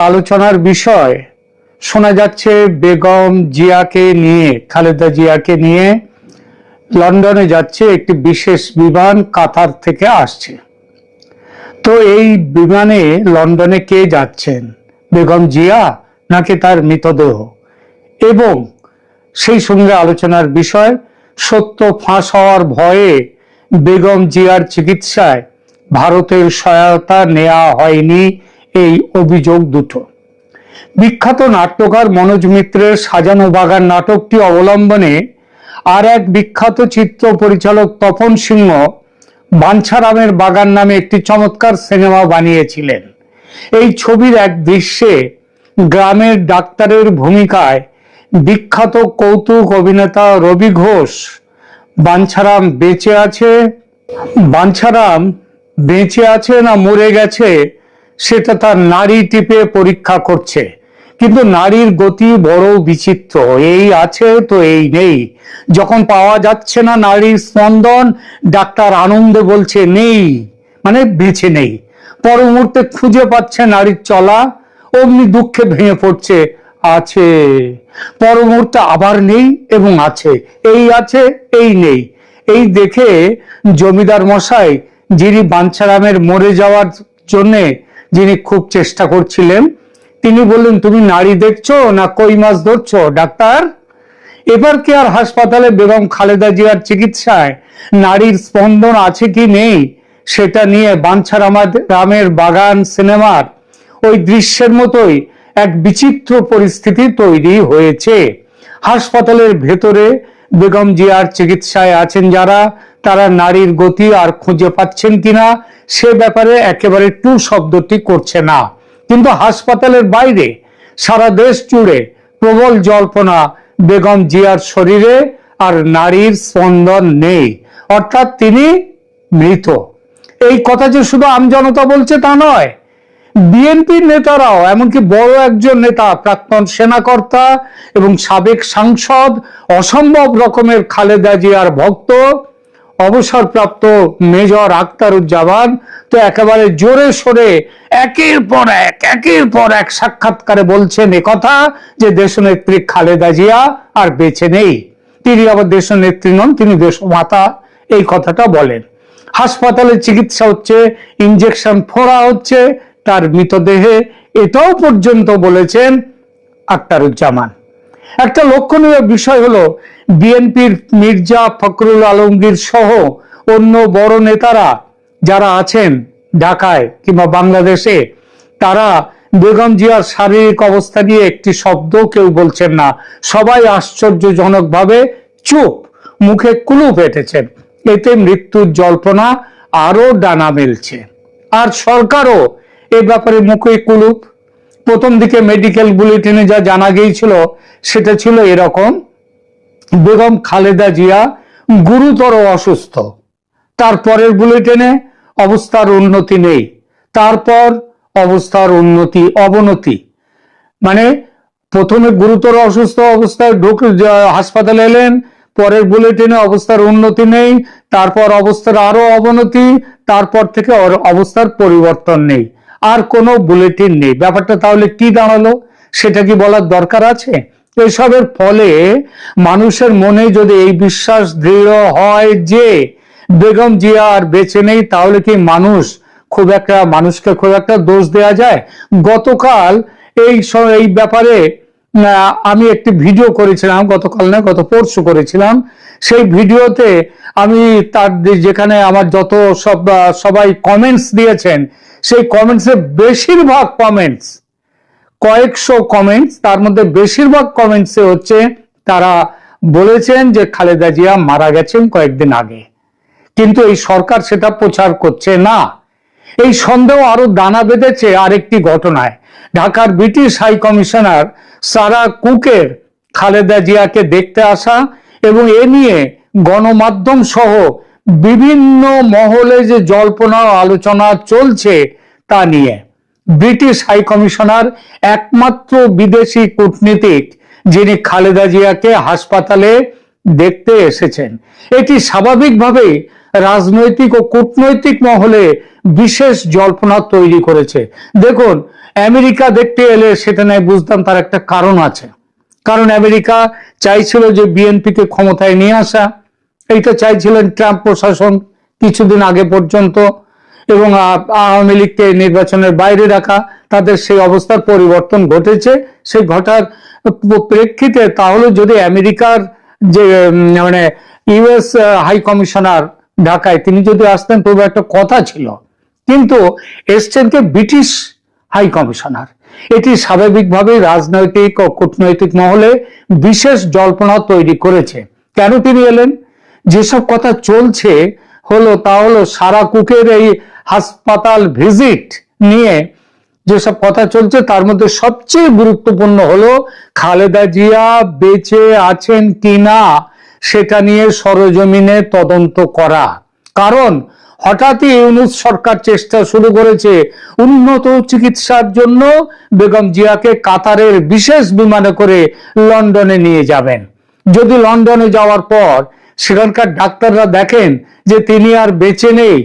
আলোচনার বিষয় শোনা যাচ্ছে বেগম জিয়াকে নিয়ে, খালেদা জিয়াকে নিয়ে লন্ডনে যাচ্ছে একটি বিশেষ বিমান কাতার থেকে আসছে। তো এই বিমানে লন্ডনে কে যাচ্ছেন? বেগম জিয়া নাকি তার মৃতদেহ? এবং সেই সঙ্গে আলোচনার বিষয়, সত্য ফাঁস হওয়ার ভয়ে বেগম জিয়ার চিকিৎসায় ভারতের সহায়তা নেওয়া হয়নি এই অভিযোগ দুটো। বিখ্যাত নাট্যকার মনোজ মিত্রের সাজানো বাগান নাটকটি অবলম্বনে আর এক বিখ্যাত চিত্র পরিচালক তপন সিংহ বাঞ্ছারামের বাগান নামে একটি চমৎকার সিনেমা বানিয়েছিলেন। এই ছবির এক দৃশ্যে গ্রামের ডাক্তারের ভূমিকায় বিখ্যাত কৌতুক অভিনেতা রবি ঘোষ, বাঞ্ছারাম বেঁচে আছে, বাঞ্ছারাম বেঁচে আছে না মরে গেছে সেটা তার নারী টিপে পরীক্ষা করছে। কিন্তু নারীর গতি বড় বিচিত্র। এই আছে তো এই নেই। যখন পাওয়া যাচ্ছে না নারীর স্পন্দন, ডাক্তার আনন্দে বলছে, নেই। মানে বেছে নেই। পর মুহূর্তে খুঁজে পাচ্ছে নারীর চলা, অমনি দুঃখে ভেঙে পড়ছে। আছে। পর মুহূর্তে আবার নেই এবং আছে। এই আছে, এই নেই। এই দেখে জমিদার মশাই, যিনি বাঞ্ছারামের মরে যাওয়ার জন্যে যিনি খুব চেষ্টা করছিলেন, তিনি বললেন, তুমি নারী দেখছ না কই মাছ ধরছো, ডাক্তার? এবার কি আর হাসপাতালে বেগম খালেদা জিয়ার চিকিৎসায় নারীর স্পন্দন আছে কি নেই, সেটা নিয়ে বাঞ্ছারামাদ রামের বাগান সিনেমার ওই দৃশ্যের মতোই এক বিচিত্র পরিস্থিতি তৈরি হয়েছে। হাসপাতালের ভেতরে বেগম জিয়ার চিকিৎসায় আছেন যারা তারা নারীর গতি আর খুঁজে পাচ্ছেন কিনা, সে ব্যাপারে একেবারে টু শব্দটি করছে না। কিন্তু হাসপাতালের বাইরে সারা দেশ জুড়ে প্রবল জল্পনা, বেগম জিয়ার শরীরে আর নারীর স্পন্দন নেই। অর্থাৎ তিনি মৃত। এই কথা যে শুধু আমজনতা বলছে তা নয়, বিএনপির নেতারাও, এমনকি বড় একজন নেতা, প্রাক্তন সেনাকর্তা এবং সাবেক সাংসদ, অসম্ভব রকমের খালেদা জিয়ার ভক্ত অবসরপ্রাপ্ত মেজর আক্তারুজ্জামান তো একেবারে জোরে সরে একের পর এক, একের পর এক সাক্ষাৎকারে বলছেন কথা যে দেশনেত্রী খালেদা জিয়া আর বেঁচে নেই। তিনি আবার দেশনেত্রী নন, তিনি দেশমাতা, এই কথাটা বলেন। হাসপাতালে চিকিৎসা হচ্ছে ইঞ্জেকশন ফোড়া হচ্ছে, তার মৃতদেহে এটাও পর্যন্ত বলেছেন আক্তারুজ্জামান একটা লক্ষণীয় বিষয় হলো, বিএনপির মির্জা ফখরুল আলমগীর সহ অন্য বড় নেতারা যারা আছেন ঢাকায় কিংবা বাংলাদেশে, তারা বেগম জিয়ার শারীরিক অবস্থা নিয়ে একটি শব্দ কেউ বলছেন না। সবাই আশ্চর্যজনকভাবে চুপ, মুখে কুলুপ এঁটেছেন এতে মৃত্যুর জল্পনা আরও ডানা মেলছে। আর সরকারও এ ব্যাপারে মুখে কুলুপ প্রথম দিকে মেডিকেল বুলেটিনে যা জানা গিয়েছিল, সেটা ছিল এরকম, বেগম খালেদা জিয়া গুরুতর অসুস্থ। তারপরের বুলেটিনে অবস্থার উন্নতি নেই। তারপর অবস্থার উন্নতি অবনতি। মানে প্রথমে গুরুতর অসুস্থ অবস্থায় ঢুক হাসপাতালে এলেন, পরের বুলেটিনে অবস্থার উন্নতি নেই, তারপর অবস্থার আরও অবনতি, তারপর থেকে অবস্থার পরিবর্তন নেই। আর কোনো বুলেটিন নেই। ব্যাপারটা তাহলে কি দাঁড়াল? সেটা কি বলার দরকার আছে? এসবের ফলে মানুষের মনে যদি এই বিশ্বাস দৃঢ় হয় যে বেগম জিয়া আর বেঁচে নেই, তাহলে কি মানুষ খুব একটা, মানুষকে খুব একটা দোষ দেয়া যায়? গতকাল এই এই ব্যাপারে আমি একটি ভিডিও করেছিলাম, গতকাল না গত পরশু করেছিলাম। সেই ভিডিওতে আমি তার যেখানে আমার যত সব সবাই কমেন্টস দিয়েছেন, সেই কমেন্টসে বেশিরভাগ কমেন্টস কয়েকশো কমেন্টস তার মধ্যে বেশিরভাগ কমেন্টসে হচ্ছে তারা বলেছেন যে খালেদা জিয়া মারা গেছেন কয়েকদিন আগে। কিন্তু এই সরকার সেটা প্রচার করছে না। এই সন্দেহ আরও দানা বেঁধেছে আরেকটি ঘটনায়। ঢাকার ব্রিটিশ হাই কমিশনার সারা কুকের খালেদা জিয়াকে দেখতে আসা এবং এ নিয়ে গণমাধ্যম সহ বিভিন্ন মহলে যে জল্পনা আলোচনা চলছে তা নিয়ে। ব্রিটিশ হাই কমিশনার একমাত্র বিদেশি কূটনীতিক যিনি খালেদা জিয়াকে হাসপাতালে দেখতে এসেছেন। এটি স্বাভাবিকভাবেই রাজনৈতিক ও কূটনৈতিক মহলে বিশেষ জল্পনা তৈরি করেছে। দেখুন, আমেরিকা দেখতে এলে সেটা নয়, বুঝতাম তার একটা কারণ আছে। কারণ আমেরিকা চাইছিল যে বিএনপিকে ক্ষমতায় নিয়ে আসা। এইটা চাইছিলেন ট্রাম্প প্রশাসন কিছুদিন আগে পর্যন্ত এবং আওয়ামী লীগকে নির্বাচনের বাইরে রাখা, তাদের সেই অবস্থার পরিবর্তন ঘটেছে। সেই ঘটার প্রেক্ষিতে তাহলে যদি আমেরিকার যে মানে ইউএস হাই কমিশনার ঢাকায়। তিনি যদি আসতেন, তবে একটা কথা ছিল। কিন্তু এসছেন কে ব্রিটিশ হাই কমিশনার। এটি স্বাভাবিকভাবে রাজনৈতিক ও কূটনৈতিক মহলে বিশেষ জল্পনা তৈরি করেছে। কেন তিনি এলেন? যেসব কথা চলছে হলো, তা হলো সারা কুকের এই হাসপাতাল ভিজিট নিয়ে যেসব কথা চলছে, তার মধ্যে সবচেয়ে গুরুত্বপূর্ণ হলো, খালেদা জিয়া বেঁচে আছেন কিনা? সেটা নিয়ে সরজমিনে তদন্ত করা। কারণ হঠাৎই ইউনুস সরকার চেষ্টা শুরু করেছে উন্নত চিকিৎসার জন্য বেগম জিয়াকে কাতারের বিশেষ বিমানে করে লন্ডনে নিয়ে যাবেন। যদি লন্ডনে যাওয়ার পর সেখানকার ডাক্তাররা দেখেন যে তিনি আর বেঁচে নেই,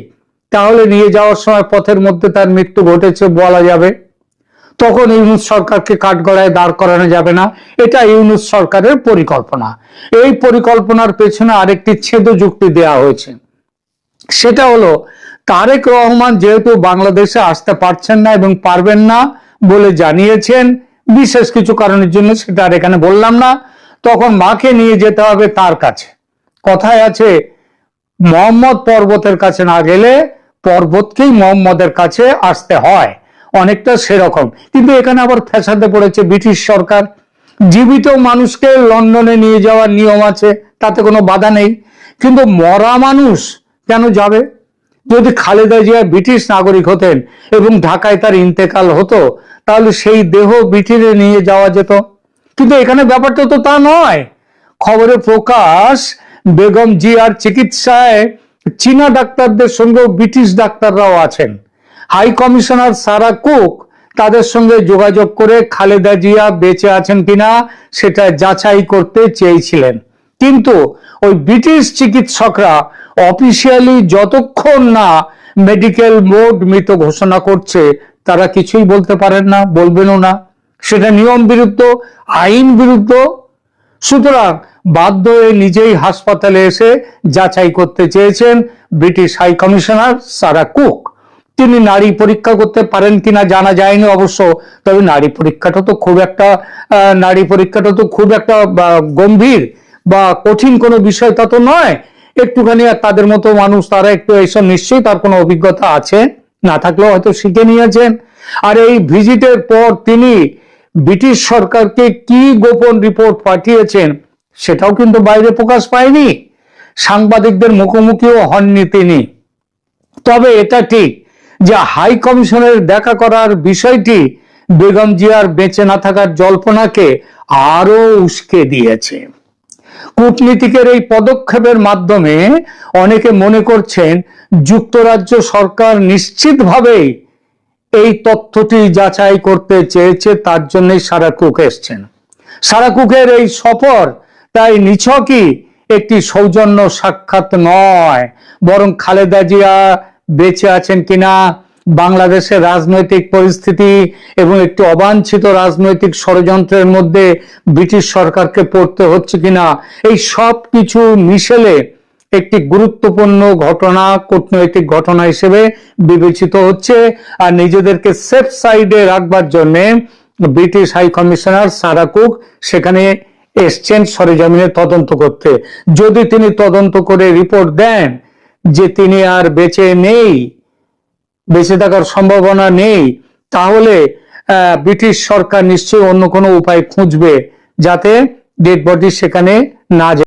তাহলে নিয়ে যাওয়ার সময় পথের মধ্যে তার মৃত্যু ঘটেছে বলা যাবে। তখন ইউনুস সরকারকে কাঠগড়ায় দাঁড় করানো যাবে না। এটা ইউনুস সরকারের পরিকল্পনা। এই পরিকল্পনার পেছনে আরেকটি ছেদ যুক্তি দেওয়া হয়েছে। সেটা হলো, তারেক রহমান যেহেতু বাংলাদেশে আসতে পারছেন না এবং পারবেন না বলে জানিয়েছেন, বিশেষ কিছু কারণের জন্য সেটা আর এখানে বললাম না, তখন মাকে নিয়ে যেতে হবে তার কাছে। কথায় আছে, মোহাম্মদ পর্বতের কাছে না গেলে পর্বতকেই মোহাম্মদের কাছে আসতে হয়। অনেকটা সেরকম। কিন্তু এখানে আবার ফ্যাসাদে পড়েছে ব্রিটিশ সরকার। জীবিত মানুষকে লন্ডনে নিয়ে যাওয়ার নিয়ম আছে, তাতে কোনো বাধা নেই। কিন্তু মরা মানুষ কেন যাবে? যদি খালেদা জিয়া ব্রিটিশ নাগরিক হতেন এবং ঢাকায় তার ইন্তেকাল হতো, তাহলে সেই দেহ ব্রিটেনে নিয়ে যাওয়া যেত। কিন্তু এখানে ব্যাপারটা তো তা নয়। খবরে প্রকাশ, বেগম জিয়ার চিকিৎসায় চীনা ডাক্তারদের সঙ্গেও ব্রিটিশ ডাক্তাররাও আছেন। হাই কমিশনার সারা কুক তাদের সঙ্গে যোগাযোগ করে খালেদা জিয়া বেঁচে আছেন কিনা সেটা যাচাই করতে চেয়েছিলেন। কিন্তু ওই ব্রিটিশ চিকিৎসকরা অফিসিয়ালি যতক্ষণ না মেডিকেল মোড মৃত ঘোষণা করছে, তারা কিছুই বলতে পারেন না, বলবেনও না। সেটা নিয়ম বিরুদ্ধ, আইন বিরুদ্ধ। সুতরাং বাধ্য হয়ে নিজেই হাসপাতালে এসে যাচাই করতে চেয়েছেন British high commissioner Sarah Cook তিনি নারী পরীক্ষা করতে পারেন কিনা জানা যায়নি অবশ্য। তবে নারী পরীক্ষাটা তো খুব একটা নারী পরীক্ষাটা তো খুব একটা গম্ভীর বা কঠিন কোনো বিষয় তা তো নয়। একটুখানি তাদের মতো মানুষ তারা একটু এইসব নিশ্চয়ই তার কোনো অভিজ্ঞতা আছে, না থাকলেও হয়তো শিখে নিয়েছেন। আর এই ভিজিটের পর তিনি ব্রিটিশ সরকারকে কি গোপন রিপোর্ট পাঠিয়েছেন সেটাও কিন্তু বাইরে প্রকাশ পায়নি। সাংবাদিকদের মুখোমুখিও হননি তিনি। তবে এটা ঠিক যে হাই কমিশনের দেখা করার বিষয়টি বেগম জিয়ার বেঁচে না থাকার জল্পনাকে আরও উস্কে দিয়েছে। কূটনীতিকের এই পদক্ষেপের মাধ্যমে অনেকে মনে করছেন যুক্তরাজ্য সরকার নিশ্চিতভাবেই এই তথ্যটি যাচাই করতে চেয়েছে, তার জন্যই সারা কুক এসছেন। সারা কুকের এই সফর তাই নিছকই একটি সৌজন্য সাক্ষাৎ নয়, বরং খালেদা জিয়া বেঁচে আছেন কিনা, বাংলাদেশের রাজনৈতিক পরিস্থিতি এবং একটি অবাঞ্ছিত রাজনৈতিক ষড়যন্ত্রের মধ্যে ব্রিটিশ সরকারকে পড়তে হচ্ছে কিনা, এই সব কিছু মিশেলে একটি গুরুত্বপূর্ণ ঘটনা, কূটনৈতিক ঘটনা হিসেবে বিবেচিত হচ্ছে। আর নিজেদেরকে সেফ সাইডে রাখবার জন্য British high commissioner Sarah Cook সেখানে এসছেন সরেজমিনে তদন্ত করতে। যদি তিনি তদন্ত করে রিপোর্ট দেন যে তিনি আর বেঁচে নেই, বেঁচে থাকার সম্ভাবনা নেই, তাহলে ব্রিটিশ সরকার নিশ্চয়ই অন্য কোনো উপায় খুঁজবে যাতে ডেড বডি সেখানে না যায়।